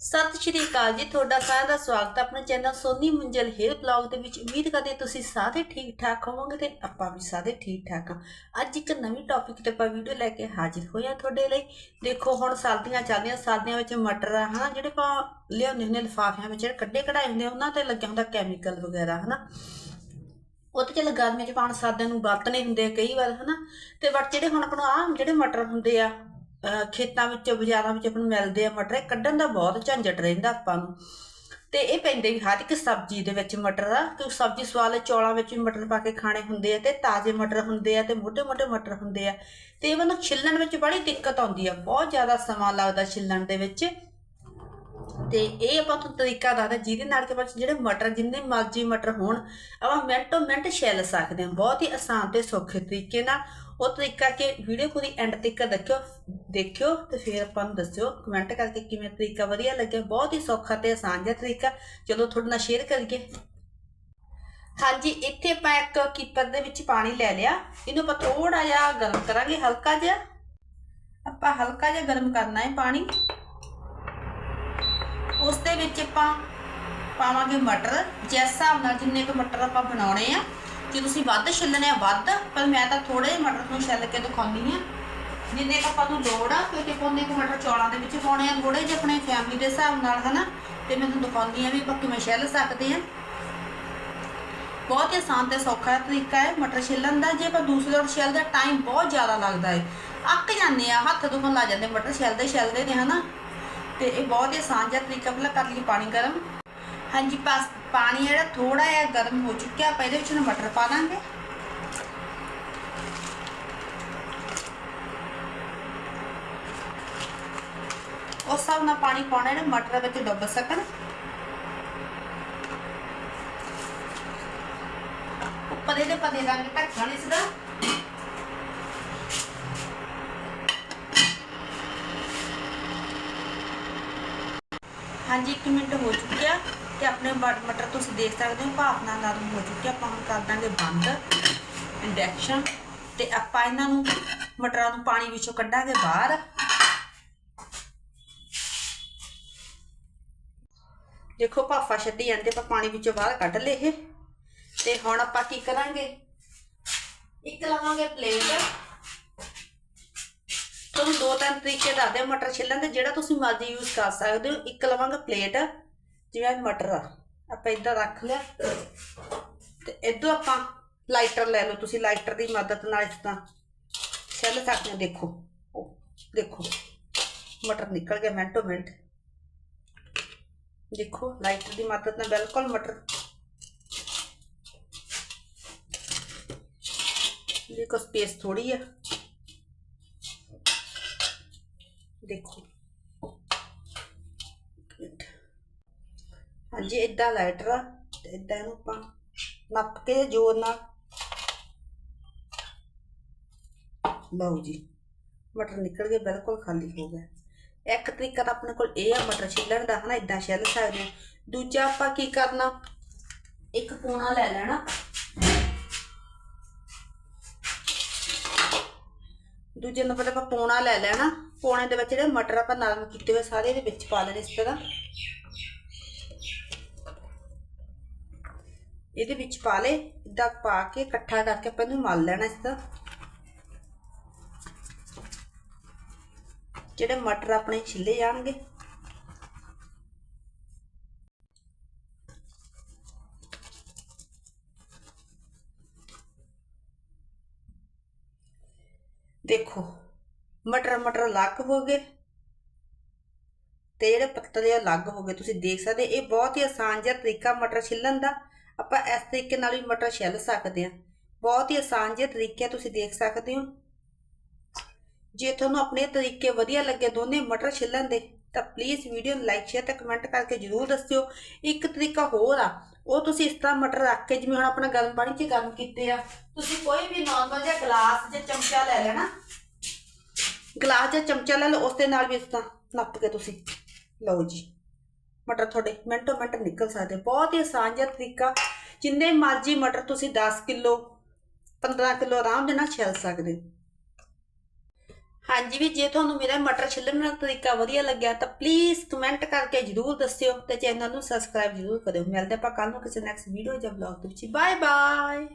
ਸਤਿ ਸ਼੍ਰੀ ਅਕਾਲ ਜੀ, ਤੁਹਾਡਾ ਸਾਰਿਆਂ ਦਾ ਸਵਾਗਤ ਹੈ ਆਪਣੇ channel Soni Munjal hair blog ਦੇ ਵਿੱਚ। ਉਮੀਦ ਕਰਦੇ ਤੁਸੀਂ ਸਾਰੇ ਠੀਕ ਠਾਕ ਹੋਵੋਗੇ ਤੇ ਆਪਾਂ ਵੀ ਸਾਰੇ ਠੀਕ ਠਾਕ ਹਾਂ। ਅੱਜ ਇੱਕ ਨਵੀਂ ਟੌਪਿਕ ਤੇ ਆਪਾਂ ਵੀਡੀਓ ਲੈ ਕੇ ਹਾਜ਼ਰ ਹੋਇਆ ਤੁਹਾਡੇ ਲਈ। ਦੇਖੋ, ਹੁਣ ਸਰਦੀਆਂ ਚੱਲਦੀਆਂ ਸਰਦੀਆਂ ਵਿੱਚ ਮਟਰ ਆ ਹਨਾ, ਜਿਹੜੇ ਆਪਾਂ ਲਿਆਉਂਦੇ ਹੁੰਦੇ ਲਿਫਾਫਿਆਂ ਵਿੱਚ ਜਿਹੜੇ ਕੱਢੇ ਕਢਾਏ ਹੁੰਦੇ ਉਹਨਾਂ ਤੇ ਲੱਗਿਆ ਹੁੰਦਾ ਕੈਮੀਕਲ ਵਗੈਰਾ, ਹਨਾ। ਉਹ ਤੇ ਚੱਲ ਗਰਮੀ ਚ ਪਾਣ ਸਰਦੀਆਂ ਨੂੰ ਵਰਤਣੇ ਹੁੰਦੇ ਕਈ ਵਾਰ, ਹਨਾ। ਤੇ ਬਟ ਜਿਹੜੇ ਹੁਣ ਆਪਣਾ ਆ ਜਿਹੜੇ ਮਟਰ ਹੁੰਦੇ ਆ ਖੇਤਾਂ ਵਿੱਚੋਂ, ਬਾਜ਼ਾਰਾਂ ਵਿੱਚ ਆਪਾਂ ਨੂੰ ਮਿਲਦੇ ਆ ਮਟਰ। ਕੱਢਣ ਦਾ ਬਹੁਤ ਝੰਜਟ ਰਹਿੰਦਾ ਆਪਾਂ ਨੂੰ। ਤੇ ਇਹ ਪੈਂਦੇ ਵੀ ਹਰ ਇੱਕ ਸਬਜ਼ੀ ਦੇ ਵਿੱਚ ਮਟਰ ਆ ਕਿਉਂਕਿ ਸਬਜ਼ੀ ਸਵਾਦ ਹੈ ਚੌਲਾਂ ਵਿੱਚ ਵੀ ਮਟਰ ਪਾ ਕੇ ਖਾਣੇ ਹੁੰਦੇ ਆ ਤੇ ਤਾਜ਼ੇ ਮਟਰ ਹੁੰਦੇ ਆ ਤੇ ਮੋਟੇ-ਮੋਟੇ ਮਟਰ ਹੁੰਦੇ ਆ। ਤੇ ਇਹਨਾਂ ਨੂੰ ਛਿੱਲਣ ਵਿੱਚ ਬੜੀ ਦਿੱਕਤ ਆਉਂਦੀ ਆ। ਬਹੁਤ ਜ਼ਿਆਦਾ ਸਮਾਂ ਲੱਗਦਾ ਛਿੱਲਣ ਦੇ ਵਿੱਚ। ਤੇ ਇਹ ਆਪਾਂ ਤੁਹਾਨੂੰ ਤਰੀਕਾ ਦੱਸਦਾ ਜਿਹਦੇ ਨਾਲ ਕਿ ਆਪਾਂ ਜਿਹੜੇ ਮਟਰ, ਜਿੰਨੇ ਮਰਜ਼ੀ ਮਟਰ ਹੋਣ, ਆਪਾਂ ਮਿੰਟੋ ਮਿੰਟ ਛਿੱਲ ਸਕਦੇ ਹਾਂ। ਬਹੁਤ ਹੀ ਆਸਾਨ ਤੇ ਸੌਖੇ ਤਰੀਕੇ ਨਾਲ ਉਹ ਤਰੀਕਾ ਕਿ ਵੀਡੀਓ ਪੂਰੀ ਐਂਡ ਤੱਕ ਦੇਖਿਓ ਦੇਖਿਓ ਤੇ ਫਿਰ ਆਪਾਂ ਨੂੰ ਦੱਸਿਓ। ਕਮੈਂਟ ਕਰਕੇ ਕਿਵੇਂ ਤਰੀਕਾ ਵਧੀਆ ਲੱਗਿਆ। ਬਹੁਤ ਹੀ ਸੌਖਾ ਤੇ ਆਸਾਨ ਜਿਹਾ ਤਰੀਕਾ। ਚਲੋ ਤੁਹਾਡੇ ਨਾਲ ਸ਼ੇਅਰ ਕਰੀਏ। ਹਾਂਜੀ, ਇੱਥੇ ਆਪਾਂ ਇੱਕ ਕੀਪਰ ਦੇ ਵਿੱਚ ਪਾਣੀ ਲੈ ਲਿਆ। ਇਹਨੂੰ ਆਪਾਂ ਥੋੜਾ ਜਿਹਾ ਗਰਮ ਕਰਾਂਗੇ, ਹਲਕਾ ਜਿਹਾ। ਆਪਾਂ ਹਲਕਾ ਜਿਹਾ ਗਰਮ ਕਰਨਾ ਹੈ ਪਾਣੀ। ਉਸ ਦੇ ਵਿੱਚ ਆਪਾਂ ਪਾਵਾਂਗੇ ਮਟਰ। ਜਿਸ ਹਿਸਾਬ ਨਾਲ ਜਿੰਨੇ ਕੁ ਮਟਰ ਆਪਾਂ ਬਣਾਉਣੇ ਆ, ਜੇ ਤੁਸੀਂ ਵੱਧ ਛਿੱਲਣੇ ਆ, ਵੱਧ, ਪਰ ਮੈਂ ਤਾਂ ਥੋੜੇ ਜਿਹੇ ਮਟਰ ਨੂੰ ਛਿੱਲ ਕੇ ਦਿਖਾਉਂਦੀ ਆ ਜਿੰਨੇ ਕੁ ਆਪਾਂ ਨੂੰ ਲੋੜ ਆ, ਕਿਉਂਕਿ ਆਪਾਂ ਕੁ ਮਟਰ ਚੌਲਾਂ ਦੇ ਵਿੱਚ ਪਾਉਣੇ ਆ ਥੋੜੇ ਜਿਹੇ ਆਪਣੇ ਫੈਮਿਲੀ ਦੇ ਹਿਸਾਬ ਨਾਲ, ਹਨਾ? ਤੇ ਮੈਂ ਤੁਹਾਨੂੰ ਦਿਖਾਉਂਦੀ ਆ ਵੀ ਆਪਾਂ ਕਿਵੇਂ ਛਿੱਲ ਸਕਦੇ ਆ। ਬਹੁਤ ਹੀ ਆਸਾਨ ਤੇ ਸੌਖਾ ਤਰੀਕਾ ਹੈ ਮਟਰ ਛਿੱਲਣ ਦਾ। ਜੇ ਆਪਾਂ ਦੂਸਰੇ ਤੋਂ ਛਿੱਲਦੇ ਟਾਈਮ ਬਹੁਤ ਜ਼ਿਆਦਾ ਲੱਗਦਾ ਹੈ। ਅੱਕ ਜਾਂਦੇ ਆ, ਹੱਥ ਦੁਖਣ ਲੱਗ ਜਾਂਦੇ ਮਟਰ ਛਿੱਲਦੇ ਛਿੱਲਦੇ ਨੇ ਹਨਾ? ਤੇ ਇਹ ਬਹੁਤ ਹੀ ਆਸਾਨ ਜਿਹਾ ਤਰੀਕਾ ਪਹਿਲਾਂ ਕਰ ਲਈ ਪਾਣੀ ਗਰਮ। ਹਾਂਜੀ ਪਾਣੀ ਜਿਹੜਾ ਥੋੜਾ ਜਿਹਾ ਗਰਮ ਹੋ ਚੁੱਕਿਆ, ਆਪਾਂ ਇਹਦੇ ਵਿੱਚ ਨਾ ਮਟਰ ਪਾ ਦਾਂਗੇ। ਉਸ ਹਿਸਾਬ ਨਾਲ ਪਾਣੀ ਪਾਉਣਾ ਜਿਹੜਾ ਮਟਰ ਵਿੱਚ ਡੁੱਬ ਸਕਣ। ਉੱਪਰ ਇਹਦੇ ਪਾ ਦੇ ਦਾਂਗੇ ਢੱਕਣ ਇਸ ਦਾ ਹਾਂਜੀ 1 ਮਿੰਟ ਹੋ ਚੁੱਕਿਆ ਤੇ ਆਪਣੇ ਬ- ਮਟਰ ਤੁਸੀਂ ਦੇਖ ਸਕਦੇ ਹੋ ਭਾਫ ਨਾਲ ਨਰਮ ਹੋ ਚੁੱਕਿਆ ਆਪਾਂ ਹੁਣ ਕਰ ਦਾਂਗੇ ਬੰਦ, ਇੰਡਕਸ਼ਨ। ਤੇ ਆਪਾਂ ਇਹਨਾਂ ਨੂੰ, ਮਟਰਾਂ ਨੂੰ ਪਾਣੀ ਵਿੱਚੋਂ ਕੱਢਾਂਗੇ ਬਾਹਰ। ਦੇਖੋ, ਭਾਫਾ ਛੱਡੀ ਜਾਂਦੇ, ਆਪਾਂ ਪਾਣੀ ਵਿੱਚੋਂ ਬਾਹਰ ਕੱਢ ਲਏ ਇਹ। ਤੇ ਹੁਣ ਆਪਾਂ ਕੀ ਕਰਾਂਗੇ? ਇੱਕ ਲਵਾਂਗੇ ਪਲੇਟ ਤੁਹਾਨੂੰ ਦੋ ਤਿੰਨ ਤਰੀਕੇ ਦੱਸਦੇ ਮਟਰ ਛਿੱਲਣ ਦੇ, ਜਿਹੜਾ ਤੁਸੀਂ ਮਰਜ਼ੀ ਯੂਜ਼ ਕਰ ਸਕਦੇ ਹੋ। ਇੱਕ ਲਵਾਂਗੇ ਪਲੇਟ ਜਿਵੇਂ ਮਟਰ ਆ। ਆਪਾਂ ਇਦਾਂ ਰੱਖ ਲਿਆ। ਤੇ ਇਦੋਂ ਆਪਾਂ ਲਾਈਟਰ ਲੈ ਲਓ। ਤੁਸੀਂ ਲਾਈਟਰ ਦੀ ਮਦਦ ਨਾਲ ਇਸ ਤਰ੍ਹਾਂ ਛਿੱਲ ਸਕਦੇ ਹੋ। ਦੇਖੋ। ਉਹ ਦੇਖੋ। ਮਟਰ ਨਿਕਲ ਗਿਆ ਮਿੰਟੋ ਮਿੰਟ। ਦੇਖੋ ਲਾਈਟਰ ਦੀ ਮਦਦ ਨਾਲ ਬਿਲਕੁਲ ਮਟਰ ਦੇਖੋ ਸਪੇਸ ਥੋੜੀ ਆ। ਦੇਖੋ। ਹਾਂਜੀ ਇਦਾਂ ਲਾਈਟਰ ਆ, ਤੇ ਇਦਾਂ ਇਹਨੂੰ ਆਪਾਂ ਨੱਪ ਕੇ ਜ਼ੋਰ ਨਾਲ ਲਓ ਜੀ। ਮਟਰ ਨਿਕਲ ਗਏ, ਬਿਲਕੁਲ ਖਾਲੀ ਹੋ ਗਿਆ ਇੱਕ ਤਰੀਕਾ ਤਾਂ ਆਪਣੇ ਕੋਲ ਇਹ ਆ, ਮਟਰ ਛਿੱਲਣ ਦਾ, ਹਨਾ? ਇਦਾਂ ਛਿੱਲ ਸਕਦੇ ਹਾਂ ਦੂਜਾ ਆਪਾਂ ਕੀ ਕਰਨਾ? ਇੱਕ ਪੂਣਾ ਲੈ ਲੈਣਾ। ਦੂਜੇ ਨੰਬਰ ਤੇ ਆਪਾਂ ਪੌਣਾ ਲੈ ਲੈਣਾ ਪੌਣੇ ਦੇ ਵਿੱਚ ਜਿਹੜੇ ਮਟਰ ਆਪਾਂ ਨਰਮ ਕੀਤੇ ਹੋਏ ਸਾਰੇ ਇਹਦੇ ਵਿੱਚ ਪਾ ਲੈਣੇ ਇਸ ਤਰ੍ਹਾਂ। ਇਹਦੇ ਵਿੱਚ ਪਾ ਲੇ ਇਦਾਂ ਪਾ ਕੇ ਇਕੱਠਾ ਕਰਕੇ ਆਪਾਂ ਇਹਨੂੰ ਮਲ ਲੈਣਾ ਇਸ ਤਰ੍ਹਾਂ। ਜਿਹੜੇ ਮਟਰ ਆਪਣੇ ਛਿੱਲੇ ਜਾਣਗੇ ਦੇਖੋ, ਮਟਰ ਮਟਰ ਅਲੱਗ ਹੋ ਗਏ ਤੇ ਜਿਹੜੇ ਪੱਤਲੇ ਅਲੱਗ ਹੋ ਗਏ, ਤੁਸੀਂ ਦੇਖ ਸਕਦੇ ਇਹ ਬਹੁਤ ਹੀ ਆਸਾਨ ਜਿਹਾ ਤਰੀਕਾ ਮਟਰ ਛਿੱਲਣ ਦਾ। ਆਪਾਂ ਇਸ ਤਰੀਕੇ ਨਾਲ ਵੀ ਮਟਰ ਛਿੱਲ ਸਕਦੇ ਹਾਂ। ਬਹੁਤ ਹੀ ਆਸਾਨ ਜਿਹਾ ਤਰੀਕਾ ਤੁਸੀਂ ਦੇਖ ਸਕਦੇ ਹੋ। ਜੇ ਤੁਹਾਨੂੰ ਆਪਣੇ ਤਰੀਕੇ ਵਧੀਆ ਲੱਗੇ ਦੋਨੇ ਮਟਰ ਛਿੱਲਣ ਦੇ ਤਾਂ ਪਲੀਜ਼ ਵੀਡੀਓ ਨੂੰ ਲਾਈਕ ਸ਼ੇਅਰ ਤੇ ਕਮੈਂਟ ਕਰਕੇ ਜਰੂਰ ਦੱਸਿਓ। ਇੱਕ ਤਰੀਕਾ ਹੋਰ ਆ, ਉਹ ਤੁਸੀਂ ਇਸ ਤਰ੍ਹਾਂ ਮਟਰ ਰੱਖ ਕੇ, ਜਿਵੇਂ ਹੁਣ ਆਪਣਾ ਗਰਮ ਪਾਣੀ 'ਚ ਗਰਮ ਕੀਤੇ ਆ, ਤੁਸੀਂ ਕੋਈ ਵੀ ਨਾਰਮਲ ਜਿਹਾ ਗਲਾਸ ਜਾਂ ਚਮਚਾ ਲੈ ਲੈਣਾ। ਗਲਾਸ ਜਾਂ ਚਮਚਾ ਲੈ ਲਓ ਉਸ ਦੇ ਨਾਲ ਵੀ ਇਸ ਤਰ੍ਹਾਂ ਨੱਪ ਕੇ ਤੁਸੀਂ। ਲਓ ਜੀ, ਮਟਰ ਤੁਹਾਡੇ ਮਿੰਟੋ ਮਿੰਟ ਨਿਕਲ ਸਕਦੇ ਬਹੁਤ ਹੀ ਆਸਾਨ ਜਿਹਾ ਤਰੀਕਾ, ਜਿੰਨੇ ਮਰਜ਼ੀ ਮਟਰ ਤੁਸੀਂ 10 ਕਿਲੋ 15 ਕਿਲੋ ਆਰਾਮ ਦੇ ਨਾਲ ਛਿੱਲ ਸਕਦੇ ਹਾਂਜੀ ਵੀ ਜੇ ਤੁਹਾਨੂੰ ਮੇਰਾ ਮਟਰ ਛਿੱਲਣ ਦਾ ਤਰੀਕਾ ਵਧੀਆ ਲੱਗਿਆ ਤਾਂ ਪਲੀਜ਼ ਕਮੈਂਟ ਕਰਕੇ ਜਰੂਰ ਦੱਸਿਓ ਤੇ ਚੈਨਲ ਨੂੰ ਸਬਸਕ੍ਰਾਈਬ ਜਰੂਰ ਕਰਿਓ। ਮਿਲਦੇ ਆਪਾਂ ਕੱਲ ਨੂੰ ਕਿਸੇ ਨੈਕਸਟ ਵੀਡੀਓ ਜਾਂ ਬਲੌਗ ਦੇ ਵਿੱਚ। Bye bye